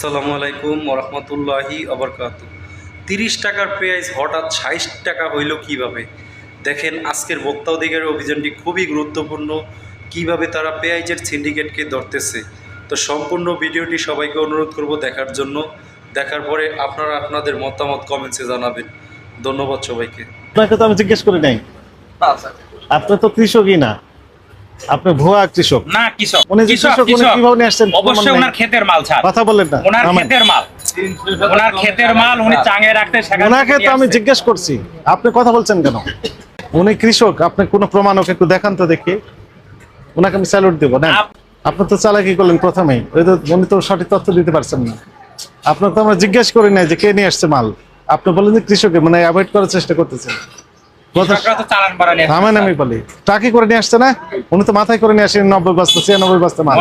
আসসালামু আলাইকুম ওরহমতুল্লাহি অবরকাত তিরিশ টাকার পেঁয়াজ হঠাৎ ষাট টাকা হইল কীভাবে? দেখেন আজকের বক্তা অধিকারের অভিযানটি খুবই গুরুত্বপূর্ণ। কীভাবে তারা পেঁয়াজের সিন্ডিকেটকে ধরতেছে? তো সম্পূর্ণ ভিডিওটি সবাইকে অনুরোধ করব দেখার জন্য। দেখার পরে আপনারা আপনাদের মতামত কমেন্টসে জানাবেন। ধন্যবাদ সবাইকে। আপনাকে তো আমি জিজ্ঞেস করি নাই। আপনি তো কৃষকই না। আপনি ভুয়া কৃষক। না কৃষক। উনি কৃষক উনি কীভাবে নিয়ে আসছেন অবশ্যই ওনার ক্ষেতের মাল ছাড় কথা বললেন না। ওনার ক্ষেতের মাল। ওনার ক্ষেতের মাল উনি চাঙে রাখতে সেখান ওনাকে তো আমি জিজ্ঞেস করছি আপনি কথা বলছেন কেন? উনি কৃষক আপনি কোনো প্রমাণ ওকে একটু দেখান তো দেখি। ওনাকে আমি স্যালুট দেবো না আপনি তো চালাকি করলেন প্রথমেই। ওই তো উনি তো সঠিক তথ্য দিতে পারছেন না। আপনাকে তো আমরা জিজ্ঞেস করি নাই যে কে নিয়ে আসছে মাল। আপনি বলেন যে কৃষকে মানে অ্যাভয়েড করার চেষ্টা করতেছেন। থামেন আমি বলি। টাকি করে নিয়ে আসছে না? উনি তো মাথায় করে নিয়ে আসেন নব্বই বস্তা ছিয়ানব্বই বস্তা মাল।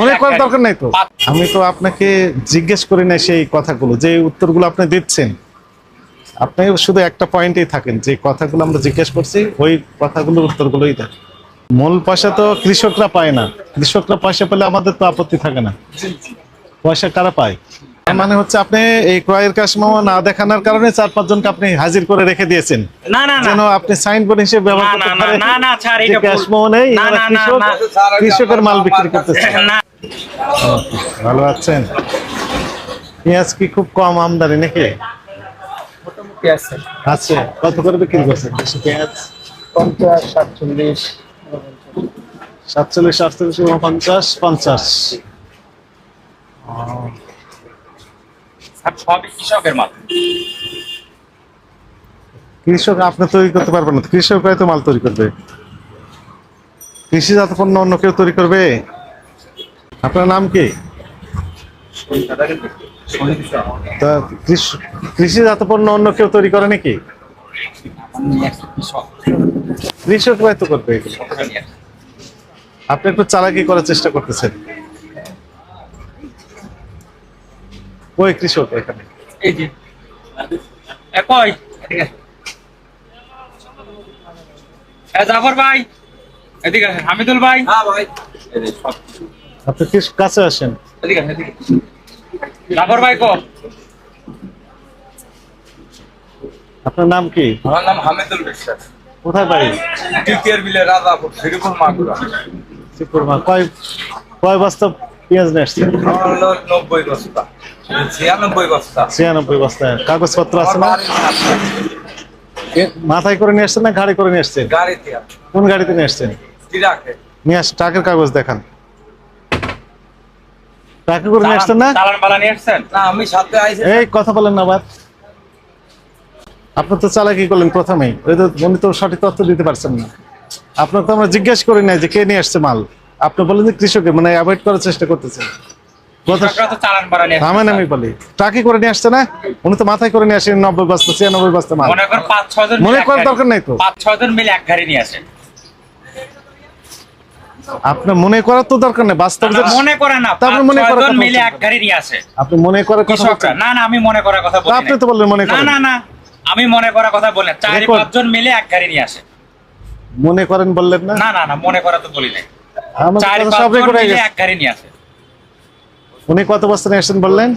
মনে করার দরকার নাই তো। আমি তো আপনাকে জিজ্ঞেস করি না সেই কথাগুলো যে উত্তরগুলো আপনি দিচ্ছেন। আপনি শুধু একটা পয়েন্টেই থাকেন যে কথাগুলো আমরা জিজ্ঞেস করছি ওই কথাগুলোর উত্তরগুলোই দেন। মূল পয়সা তো কৃষকরা পায় না। কৃষকরা পয়সা পেলে আমাদের তো আপত্তি থাকে না। পয়সা কারা পায়? মানে হচ্ছে আপনি এই ক্রয়ের কাশমামা না দেখানোর কারণে চার পাঁচজনকে আপনি হাজির করে রেখে দিয়েছেন। না না না। যেন আপনি সাইনবোর্ড হিসেবে ব্যবহার করতে পারেন না, না, যে এটা নেই না, না, না, কৃষকের মাল বিক্রি করতেছে। না। ভালো আছেন? পেঁয়াজ কি খুব কম আমদানি নাকি? আছে। কত করে বিক্রি করছেন পেঁয়াজ পঞ্চাশ সাতচল্লিশ সাতচল্লিশ আটচল্লিশ উনপঞ্চাশ পঞ্চাশ। স্যার, সবই কৃষকের মাল। কৃষক আপনি তৈরি করতে পারবেন না কৃষক তো মাল তৈরি করবে। কৃষিজাত পণ্য অন্য কেউ তৈরি করবে? আপনার নাম কি? তা কৃষ- কৃষিজাত পণ্য অন্য কেউ তৈরি করে নাকি? কৃষক কৃষক তো করবে। আপনি একটু চালাকি করার চেষ্টা করতেছেন। ওই কৃষক এখানে। এই যে। এ কই? এদিকে আয়। এ জাফর ভাই এদিকে আসেন। হামিদুল ভাই। হ্যাঁ ভাই। আপনি কাছে আসেন। এদিকে এদিকে জাফর ভাই কো? আপনার নাম কি? আমার নাম হামিদুল বিশ্বাস। কোথায় বাড়ি? তৃতীয় বিলে রাজাপুর শ্রীপুর মাগুরা। শ্রীপুরমা কয় কয় বস্তা পেঁয়াজ নিয়ে হলো নব্বই বস্তা। ছিয়ানব্বই বস্তা। ছিয়ানব্বই বস্তা। কাগজপত্র আছে না? মাথায় করে নিয়ে আসছেন না গাড়ি করে নিয়ে আসছেন? গাড়িতে কোন গাড়িতে নিয়ে আসছেন? নিয়ে আস ট্রাকের কাগজ দেখান। ট্রাকে করে নিয়ে আসছেন না? আমি সাথে আইছি। এই কথা বলেন না আবার। আপনি তো চালাকি করলেন প্রথমেই। ওই তো উনি তো সঠিক তথ্য দিতে পারছেন না। আপনার তো আমরা জিজ্ঞেস করি নাই যে কে নিয়ে আসছে মাল। আপনি বলেন যে কৃষকে মানে অ্যাভয়েড করার চেষ্টা করতেছেন। কথা কৃষকরা তো চালান বাড়া নিয়ে থামেন আমি বলি। ট্রাকে করে নিয়ে আসছে না? উনি তো মাথায় করে নিয়ে আসেন নব্বই বস্তা ছিয়ানব্বই বস্তা মাল। মনে পাঁচ জন মিলে এক করার দরকার নাই তো। পাঁচ ছয় মিলে এক গাড়ি নিয়ে আপনার মনে করার তো দরকার নেই বাস্তব মনে করে না মনে করার মিলে এক গাড়ি নিয়ে আসে। আপনি মনে করার কথা না না আমি মনে করার কথা বলি আপনি তো বললেন মনে না করেন। না না আমি মনে করার কথা বলি না চার রেকর্ড। মিলে এক গাড়ি নিয়ে আসে। মনে করেন বললেন না? না না মনে করা তো বলি নাই। চার কথা পাঁচ সব জন রেকর্ড হয়ে মিলে এক গাড়ি নিয়ে আসে। উনি কত বস্তা নিয়ে আসছেন বললেন?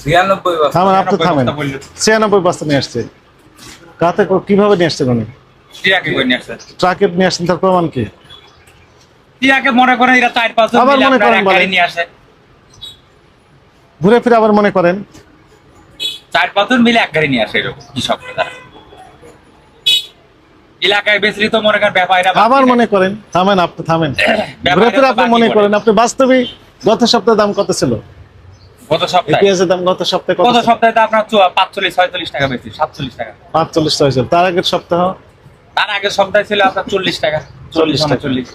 ছিয়ানব্বই বস্তা। থামেন আপনি থামেন। ছিয়ানব্বই বস্তা নিয়ে আসছে। কাতে কীভাবে নিয়ে আসছেন উনি? ট্রাকে নিয়ে আসছেন তার প্রমাণ কি? মনে করেন এরা চার পাঁচ আবার মনে করেন এক গাড়ি বলেন। নিয়ে আসে। ঘুরে ফিরে আবার মনে করেন? চার পাঁচ মিলে এক গাড়ি নিয়ে আসে এরকম কৃষকরা তারা এলাকায় বিস্তৃত মনে করেন ব্যাপারীরা আবার মনে করেন। থামেন আপনি থামেন। ব্যাপারীরা ঘুরে ফিরে আপনি মনে করেন আপনি বাস্তবিক গত সপ্তাহে দাম কত ছিল? গত সপ্তাহে। পেঁয়াজের দাম গত সপ্তাহে কত গত সপ্তাহে তো আপনার পাঁচচল্লিশ ছয়চল্লিশ টাকা বেশি সাতচল্লিশ টাকা। পাঁচচল্লিশ তার আগের সপ্তাহ? তার আগের সপ্তাহে ছিল আপনার চল্লিশ টাকা। চল্লিশ টাকা। চল্লিশ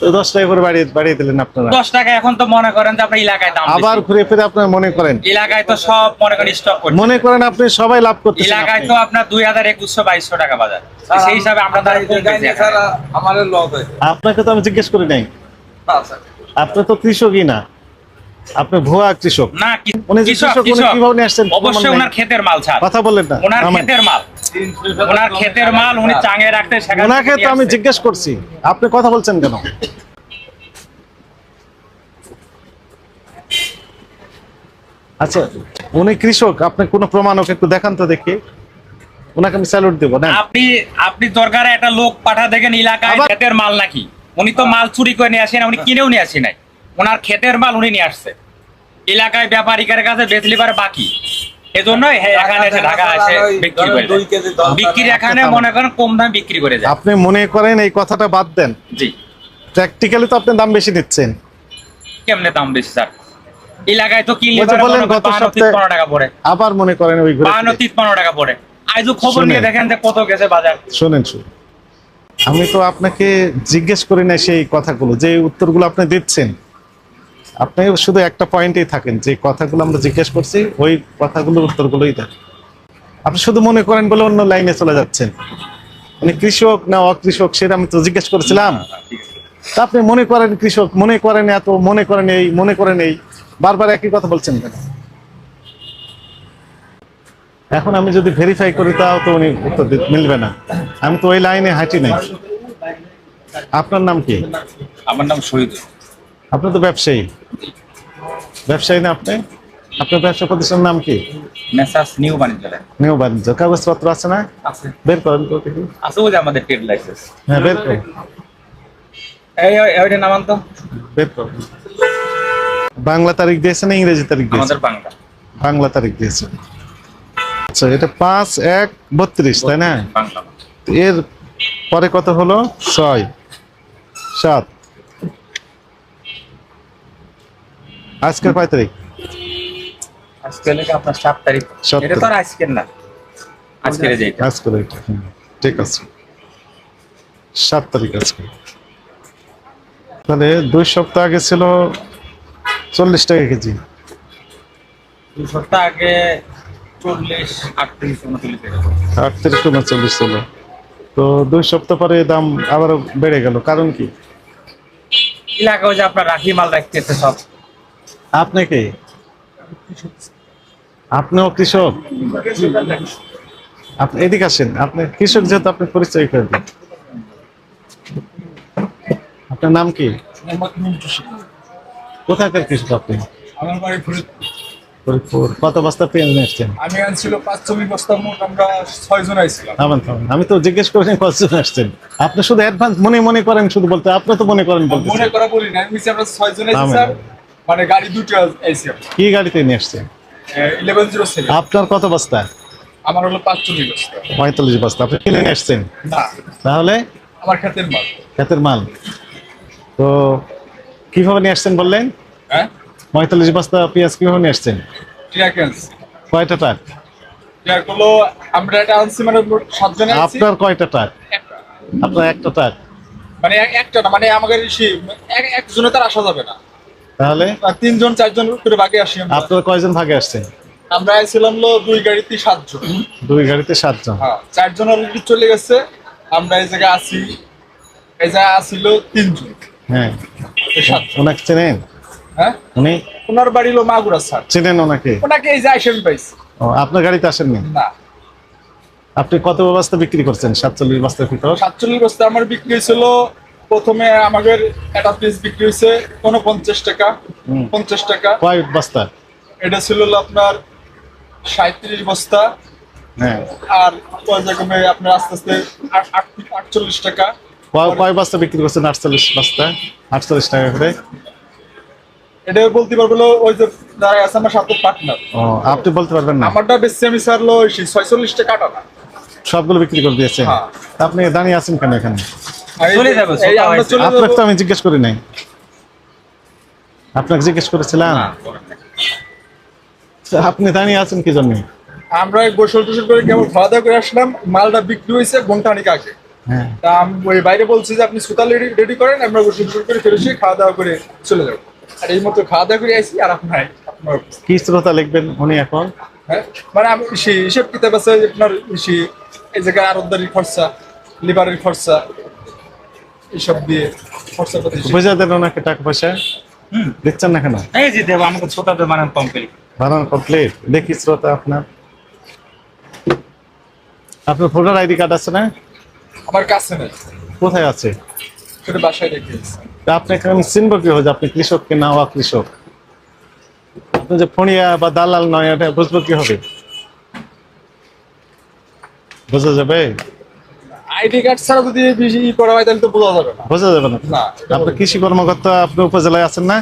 তো দশ টাকা করে বাড়িয়ে বাড়িয়ে দিলেন আপনারা। দশ টাকা এখন তো মনে করেন যে আপনার এলাকায় দাম আবার ঘুরে ফিরে আপনার মনে করেন? এলাকায় তো সব মনে করেন স্টক করছে। মনে করেন আপনি সবাই লাভ করতেছেন এলাকায় তো আপনার দুই হাজার একুশশো বাইশশো টাকা বাজার। সেই হিসাবে আমরা লস আপনাকে তো আমি জিজ্ঞেস করি নাই। আচ্ছা। আপনি তো কৃষকই না। আপনি ভুয়া কৃষক। না উনি কৃষক, উনি। কীভাবে আসছেন? অবশ্যই ওনার ক্ষেতের মাল ছাড় কথা বললেন না। ওনার ক্ষেতের মাল। ওনার ক্ষেতের মাল উনি চাঙে রাখতে সেখান ওনাকে তো আমি জিজ্ঞেস করছি আপনি কথা বলছেন কেন? আচ্ছা উনি কৃষক আপনি কোনো প্রমাণ ওকে একটু দেখান তো দেখি। ওনাকে আমি স্যালুট দেবো না আপনি আপনি দরকারে একটা লোক পাঠা দেখেন এলাকায় ক্ষেতের মাল নাকি? উনি তো মাল চুরি করে নিয়ে আসেন উনি কিনেও নিয়ে আসি নাই। ওনার ক্ষেতের মাল উনি নিয়ে আসছে। এলাকায় ব্যাপারীকার কাছে বেচলি পারে বাকি। এজন্যই হ্যাঁ এখানে এসে ঢাকা এসে বিক্রি করে দুই যায়। কেজি দশ বিক্রি এখানে মনে করেন কম দামে বিক্রি করে যায় আপনি মনে করেন এই কথাটা বাদ দেন? জি। প্র্যাকটিক্যালি তো আপনি দাম বেশি নিচ্ছেন কেমনে দাম বেশি স্যার? এলাকায় তো কিনলে বললেন গত সপ্তাহে- পনেরো টাকা পড়ে। আবার মনে করেন ওই ঘুরে বাহান্ন ফিরে। তিপ্পান্ন টাকা পড়ে। আজও খবর নিয়ে দেখেন যে কত গেছে বাজার। শুনেন শুনুন। আমি তো আপনাকে জিজ্ঞেস করি না সেই কথাগুলো, যে উত্তরগুলো আপনি দিচ্ছেন। আপনি শুধু একটা পয়েন্টেই থাকেন, যে কথাগুলো আমরা জিজ্ঞেস করছি, ওই কথাগুলোর উত্তরগুলোই দেন। আপনি শুধু মনে করেন বলে অন্য লাইনে চলে যাচ্ছেন। মানে কৃষক না অকৃষক, সেটা আমি তো জিজ্ঞেস করেছিলাম। তা আপনি মনে করেন কৃষক, মনে করেন এত, মনে করেন এই, মনে করেন এই, বারবার একই কথা বলছেন কেন? এখন আমি যদি ভেরিফাই করি তাও তো উনি উত্তর মিলবে না। আমি তো ওই লাইনে হাঁটি নাই। আপনার নাম কি? আমার নাম শহীদ। আপনি তো ব্যবসায়ী। ব্যবসায়ী না আপনি? আপনার ব্যবসা প্রতিষ্ঠানের নাম কি? Messrs new বাণিজ্যালয়। নিউ বাণিজ্য। কাগজপত্র আছে না? আছে। বের করেন তো আছে ওই যে আমাদের ট্রেড লাইসেন্স। হ্যাঁ বের করেন। এই এই- ওইটা নামান তো বের করেন। বাংলা তারিখ দিয়েছে না ইংরেজি তারিখ দিয়েছে? আমাদের বাংলা। বাংলা তারিখ দিয়েছে। আচ্ছা এটা পাঁচ এক বত্রিশ তাই না? এর পরে কত হলো? ছয় সাত। আজকের কয় তারিখ? আজকে লেগে আপনার সাত তারিখ? এটা তো আজকের না। আজকের যে আজকের ঠিক আছে। সাত তারিখ আজকে। তাহলে দুই সপ্তাহ আগে ছিল চল্লিশ টাকা কেজি। দুই সপ্তাহ আগে চল্লিশ আটত্রিশ উনচল্লিশ আটত্রিশ উনচল্লিশ ছিল। তো দুই সপ্তাহ পরে দাম আবার বেড়ে গেল। কারণ কি? এলাকায় ওই যে আপনার রাখি মাল রাখতেছে সব। আপনি কি? আপনিও কৃষক? আপনি এদিকে আসেন। আপনি কৃষক যেহেতু আপনি পরিচয় করে দিন। আপনার নাম কি? কোথাকার কৃষক আপনি? আমার বাড়ি ফরিদপুর। কত বস্তা পেঁয়াজ নিয়ে আসছেন? আমি আনছিল পাঁচ ছবি বস্তা মোট আমরা ছয় জন আইছিলাম। থামেন, থামেন। আমি তো জিজ্ঞেস করেছেন কতজন আসছেন। আপনি শুধু অ্যাডভান্স মনে মনে করেন শুধু বলতে আপনি তো মনে করেন বলতে মনে করা বলি না আমি আমরা ছয় জন আইছি স্যার। মানে গাড়ি দুটো আইছি কি গাড়িতে নিয়ে আসছেন? ইলেভেন জিরো সেভেন আপনার কত বস্তা? আমার হলো পাঁচ চল্লিশ বস্তা। পঁয়তাল্লিশ বস্তা। আপনি কিনে নিয়ে আসছেন? না। তাহলে? আমার ক্ষেতের মাল। ক্ষেতের মাল। তো কীভাবে নিয়ে আসছেন বললেন? হ্যাঁ? পঁয়তাল্লিশ বস্তা পেঁয়াজ কীভাবে নিয়ে আসছেন? কয়টা ট্রাক ট্রাক হলো আমরা এটা আনছি মানে আপনার কয়টা ট্রাক আপনার একটা ট্রাক মানে এক- একটা না মানে আমাদের একজনে তার আসা যাবে না। তাহলে? আর তিনজন চারজন করে বাকি আসি আমরা। আপনার কয়জন ভাগে আসছেন আমরা আইছিলাম হলো দুই গাড়িতে সাতজন। দুই গাড়িতে সাতজন। হ্যাঁ চারজন অলরেডি চলে গেছে। আমরা এই জায়গায় আসি এই জায়গায় আসিল তিনজন। হ্যাঁ। সাতজন। ওনাকে চেনেন? হ্যাঁ? উনি ওনার বাড়ি হলো মাগুরা স্যার চেনেন ওনাকে? ওনাকে এই যে আইসে পাইছি। ও, আপনার গাড়িতে আসেননি? না। আপনি কত বস্তা বিক্রি করছেন? সাতচল্লিশ বস্তার ভিতর? সাতচল্লিশ বস্তা আমার বিক্রি হয়েছিল প্রথমে আমাদের একটা পিস বিক্রি হয়েছে কোনো পঞ্চাশ টাকা। পঞ্চাশ টাকা। কয় বস্তা? এটা ছিল আপনার সাঁত্রিশ বস্তা। হ্যাঁ। আর পর্যায়ক্রমে আপনার আস্তে আস্তে আট- আট- আটচল্লিশ টাকা। কয় বস্তা বিক্রি করছেন আটচল্লিশ বস্তা? আটচল্লিশ টাকা করে। এটা বলতে পারব ওই যে যারা আছে আমার সাথে পার্টনার আপনি বলতে পারবেন না? আমারটা বেশি আমি স্যার লো ছয়চল্লিশ টাকা টাকা সবগুলো বিক্রি করে দিয়েছেন হ্যাঁ। আপনি দাঁড়িয়ে আছেন কেন এখানে? আপনাকে তো আমি জিজ্ঞেস করি নাই। আপনাকে জিজ্ঞেস করেছিলাম? আপনি দাঁড়িয়ে আছেন কি জন্য? আমরা গোসল টোসল করে কেমন খাওয়া দাওয়া করে আসলাম মালটা বিক্রি হয়েছে ঘন্টানিক আগে। হ্যাঁ। তা আমি ওই বাইরে বলছি যে আপনি সুতাল রেডি রেডি করেন আমরা গোসল টোসল করে এসে খাওয়া দাওয়া করে চলে যাব। আর এই মতো খাওয়া দাওয়া করে আইসি আর আপনার আপনার কি শ্রোতা লিখবেন উনি এখন? হ্যাঁ? মানে আমি হিসেব কিতাব আছে আপনার সে এই জায়গায় আরবদারির খরচা লিভারের খরচা এইসব দিয়ে খরচা পাতি। বুঝা দেন ওনাকে টাকা পয়সা? হুম। দিচ্ছেন না কেন? এই যে দেবো আমাকে ছোটা দেবো মানে কমপ্লিট বানানো কমপ্লিট দেখি শ্রোতা আপনার। আপনার ভোটার আইডি কার্ড আছে না? আমার কাছে নেই। কোথায় আছে? সেটা বাসায় রেখে আপনাকে আমি চিনবো কি আপনি কৃষক কি না কৃষক আপনি যে ফণিয়া বা দালাল নয় এটা বুঝব কি হবে বোঝা যাবে? আইডি কার্ড ছাড়া যদি ই করা হয় তাহলে তো বোঝা যাবে না। বোঝা যাবে না। না আপনি কৃষি কর্মকর্তা আপনি উপজেলায় আছেন না?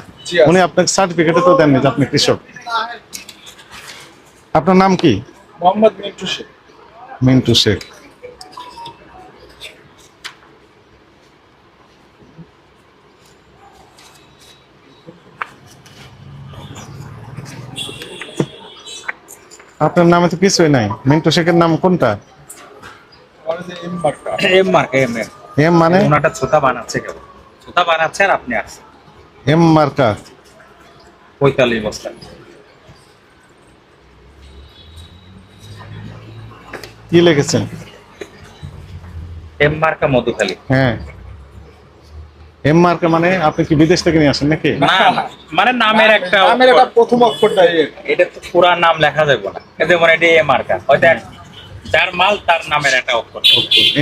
উনি আপনাকে সার্টিফিকেটে তো দেননি যে আপনি কৃষক। আপনার নাম কি? মোহাম্মদ মিন্টু শেখ। মিন্টু শেখ। আপনার নামে তো কিছুই নাই। মিন্টু শেখের নাম কোনটা? আমার এম মার্কা এম এম। এম এম মানে? ওনাটা ছোটা বানাচ্ছে কেবল। ছোটা বানাচ্ছে আর আপনি আসছেন। এম মার্কা। পঁয়তাল্লিশ বস্তা কি লিখেছেন? এম মার্কা মধুখালী। হ্যাঁ। এম মার্কা মানে আপনি কি বিদেশ থেকে নিয়ে আসেন নাকি? না না, মানে নামের একটা নামের একটা প্রথম অক্ষরটা এর এটা তো পুরা নাম লেখা যাবে না। এতে মনে এটা এ মার্কা হয়তো যার মাল তার নামের একটা অক্ষর।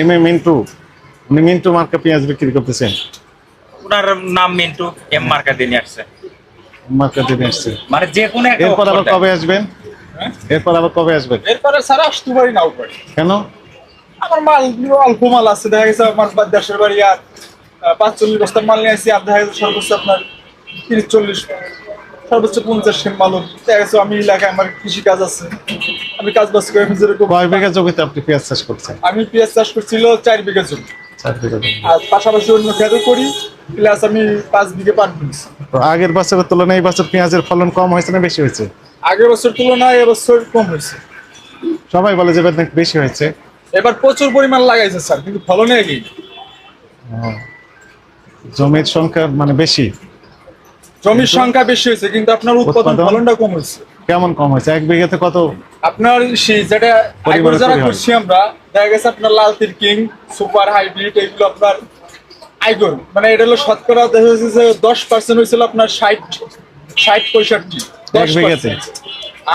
এম এ মিন্টু উনি মিন্টু মার্কা পেঁয়াজ বিক্রি করতেছেন। ওনার নাম মিন্টু এম মার্কা দিয়ে নিয়ে আসছে। মার্কা দিয়ে নিয়ে আসছে। মানে যে কোনো একটা এরপর আবার কবে আসবেন? এরপর আবার কবে আসবেন? এরপরে সারা আসতে পারি নাও পারি কেন? আমার মাল অল্প মাল আছে দেখা গেছে আমার দেশের বাড়ি আর পাঁচ চল্লিশ বস্তার মাল নিয়ে আসি আর দেখা গেছে সর্বোচ্চ আপনার তিরিশ চল্লিশ সর্বোচ্চ পঞ্চাশ সেন মাল দেখা গেছে আমি এলাকায় আমার কৃষি কাজ আছে। আমি কাজ বাজ করে যেরকম কয় বিঘা জমিতে আপনি পেঁয়াজ চাষ করছেন? আমি পেঁয়াজ চাষ করছিল চার বিঘা জমি। চার বিঘা জমি। আর পাশাপাশি অন্য খেতে করি প্লাস আমি পাঁচ বিঘে পান করেছি আগের বছরের তুলনায় এই বছর পেঁয়াজের ফলন কম হয়েছে না বেশি হয়েছে? আগের বছর তুলনায় এবছর কম হয়েছে। সবাই বলে যে বেশি হয়েছে। এবার প্রচুর পরিমাণ লাগাইছে স্যার কিন্তু ফলনে এগিয়ে জমির সংখ্যা মানে বেশি। জমির সংখ্যা বেশি হয়েছে কিন্তু আপনার উৎপাদন? ফলনটা কম হয়েছে। কেমন কম হয়েছে? এক বিঘাতে কত আপনার সেই যেটা যারা করছি আমরা দেখা গেছে আপনার লাল কিং সুপার হাইব্রিড এগুলো আপনার আইগন মানে এটা হলো শতকরা দেখা যাচ্ছে যে দশ পার্সেন্ট হয়েছিল আপনার ষাট ষাট পঁয়ষট্টি এক বিঘাতে?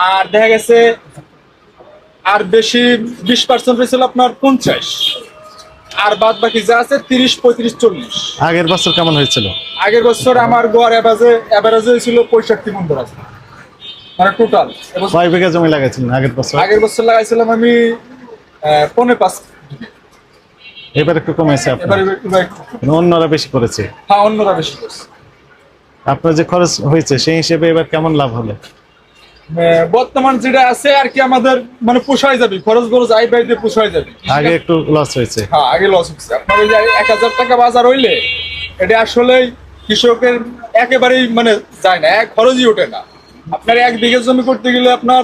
আর দেখা গেছে আর বেশি বিশ পার্সেন্ট হয়েছিল আপনার পঞ্চাশ। আর বাদ বাকি যা আছে তিরিশ পঁয়ত্রিশ চল্লিশ। আগের বছর কেমন হয়েছিল? আগের বছর আমার গোয়ার অ্যাভারেজে অ্যাভারেজে হয়েছিল পঁয়ষট্টি মন্দির আছে মানে টোটাল কয় বিঘা জমি লাগাইছিলেন আগের বছর? আগের বছর লাগাইছিলাম আমি আহ, পৌনে পাঁচ এবার একটু কমেছে আপনার। কিন্তু অন্যরা বেশি করেছে। হ্যাঁ অন্যরা বেশি করছে। আপনার যে খরচ হয়েছে সেই হিসেবে এবার কেমন লাভ হলো? বর্তমান যেটা আছে আর কি আমাদের মানে পোষায় যাবে খরচ খরচ আই বাই দিয়ে পোষায় যাবে। আগে একটু লস হয়েছে। হ্যাঁ আগে লস হচ্ছে আপনার ওই যে এক হাজার টাকা বাজার হইলে এটা আসলে কৃষকের একেবারেই মানে যায় না এক খরচই ওঠে না। আপনার এক বিঘা জমি করতে গেলে আপনার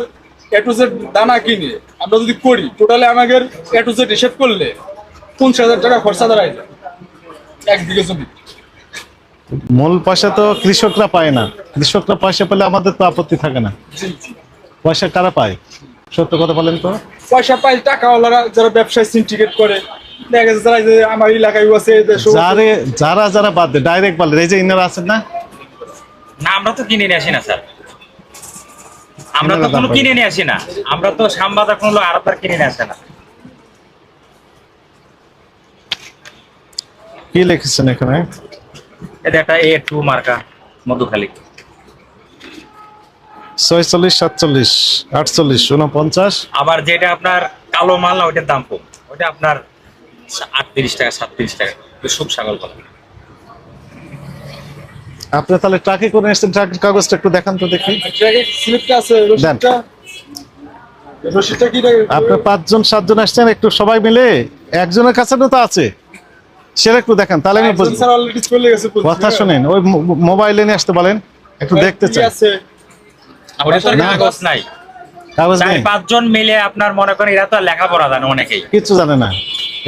এ টু জেড দানা কিনে আমরা যদি করি টোটালে আমাদের এ টু জেড হিসেব করলে পঞ্চাশ হাজার টাকা খরচা দাঁড়ায় যায় এক বিঘে জমি। মূল পয়সা তো কৃষকরা পায় না। কৃষকরা পয়সা পেলে আমাদের তো আপত্তি থাকে না। পয়সা কারা পায়? সত্য কথা বলেন তো। পয়সা পাই টাকাওয়ালারা যারা ব্যবসায় সিন্ডিকেট করে। যারা আমার এলাকায় আছে এই যে সমস্ত- যারে যারা যারা বাদ দেয় ডাইরেক্ট বলে এই যে ইনারা আছেন না? না আমরা তো কিনে নিয়ে আসি না স্যার। আমরা তো কিনে কোনো কিনে নিয়ে আসি না। আমরা তো শ্যামবাজার কোনো আড়তার কিনে নিয়ে আসে না। কি লিখেছেন এখানে? এটা একটা এ টু মার্কা মধুখালী ছয়চল্লিশ সাতচল্লিশ আটচল্লিশ উনপঞ্চাশ আবার যেটা আপনার কালো মাল না ওইটার দাম কম। ওইটা আপনার আটত্রিশ টাকা সাতত্রিশ টাকা। সুখ ছাগল বলে আপনি তাহলে ট্রাকে করে এসেছেন ট্রাকের কাগজটা একটু দেখান তো দেখি। স্লিপটা আছে রসিদটা রসিদটা কি আপনি পাঁচজন সাতজন আসছেন একটু সবাই মিলে। একজনের কাছে তো আছে। সেটা একটু দেখান তাহলে আমি বুঝব। স্যার অলরেডি চলে গেছে বলছি, কথা। শুনেন ওই মোবাইলে নিয়ে আসতে বলেন একটু দেখতে চাই। আছে। ওটা তো না। কাগজ নাই। কাগজ চার নেই। পাঁচজন মিলে আপনার মনে করেন এরা তো লেখাপড়া জানে অনেকেই। কিছু জানে না।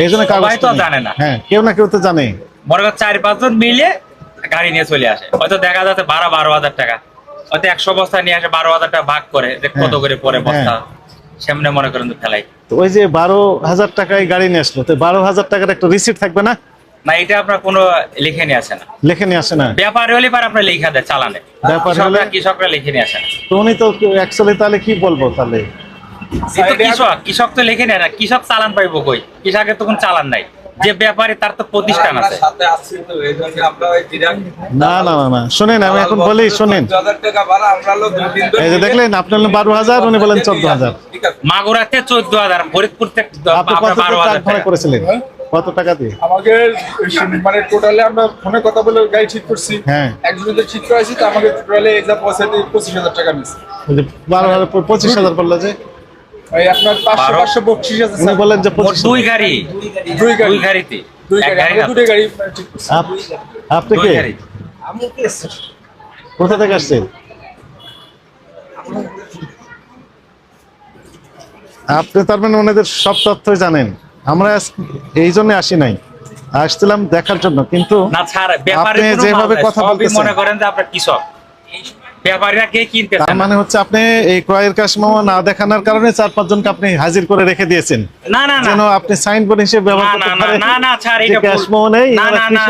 এই জন্য কাগজ তো জানে না। হ্যাঁ কেউ না কেউ তো জানে। মনে করেন চার পাঁচজন মিলে গাড়ি নিয়ে চলে আসে। হয়তো দেখা যাচ্ছে বারো বারো হাজার টাকা। হয়তো একশো বস্তা নিয়ে আসে বারো হাজার টাকা ভাগ করে যে কত হ্যাঁ, করে পরে বস্তা। হ্যাঁ। সামনে মনে করেন তো ফেলাই। তো ওই যে বারো হাজার টাকায় গাড়ি নিয়ে আসলো তো বারো হাজার টাকার একটা রিসিপ্ট থাকবে না? না এটা আপনার কোনো লিখে নিয়ে আসে না। লিখে নিয়ে আসে না? ব্যাপার হলে পার আপনার লেখা দেয় চালানে। ব্যাপার হলে- কৃষকরা লিখে নিয়ে আসে না? তো উনি তো অ্যাকচুয়ালি তাহলে কি বলব তাহলে? কৃষক কৃষক তো লিখে নেয় না। কৃষক চালান পাইবো কই? কৃষকের তো কোনো চালান নাই। যে ব্যাপারী তার তো প্রতিষ্ঠান আছে। না না না না। শোনেন আমি এখন বলি শোনেন। এই যে দেখলেন আপনি হলেন বারো হাজার উনি বলেন চোদ্দ হাজার। মাগুরাতে চোদ্দ হাজার ফরিদপুর থেকে আপনার বারো হাজার করেছিলেন? কত টাকা দিয়ে? আমাকে মানে টোটালে আমরা ফোনে কথা বলে গাড়ি ঠিক করছি। হ্যাঁ। একজনের ঠিক করেছি তো আমাকে টোটালে এক্সাম পয়সা দিয়ে পঁচিশ হাজার টাকা বারো হাজার পঁচিশ হাজার বলল যে? ওই আপনার পাঁচশো পাঁচশো বত্রিশ আছে স্যার। বলেন যে পঁচিশ দুই গাড়ি। দুই গাড়ি। দুই গাড়িতে। দুই গাড়ি। গাড়ি আমরা না তো। দুটো গাড়ি ঠিক করছি। আপ- আপনি দুই কে? কোথা থেকে আসছেন? আপনি তার মানে ওনাদের সব তথ্যই জানেন। আমরা এই জন্য আসি নাই আসছিলাম দেখার জন্য কিন্তু না ছাড় ব্যাপারী আপনি যেভাবে কথা বলতেছেন। মনে করেন যে আপনার কৃষক ব্যাপারীরা কে কিনতে তার মানে হচ্ছে আপনি এই ক্রয়ের না দেখানোর কারণে চার পাঁচজনকে আপনি হাজির করে রেখে দিয়েছেন না না না যেন আপনি সাইনবোর্ড হিসেবে ব্যবহার না, করতে না, পারেন না, না, ছাড়, যে এটা ভুল। নেই না, না।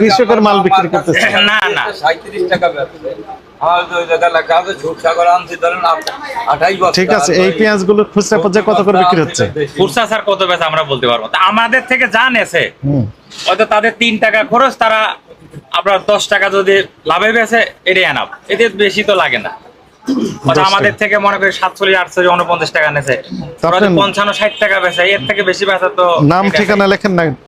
কৃষকের মাল বিক্রি করতেছে না, না। সাঁত্রিশ টাকা ব্যবসা ঠিক আছে এই ওই পেঁয়াজগুলো খুচরা পর্যায়ে কত করে বিক্রি হচ্ছে। খুরসা স্যার কত বেচা আমরা বলতে পারব আমাদের থেকে জানেছে হুম। হয়তো তাদের তিন টাকা খরচ তারা আপনার দশ টাকা যদি লাভে বেছে এটাই আনাব। এতে বেশি তো লাগে না। আমাদের থেকে মনে করি সাতচল্লিশ আটচল্লিশ উনপঞ্চাশ টাকা নেছে। পঞ্চান্ন ষাট টাকা বেচে এর থেকে বেশি বেচা তো নাম ঠিকানা লেখেন না।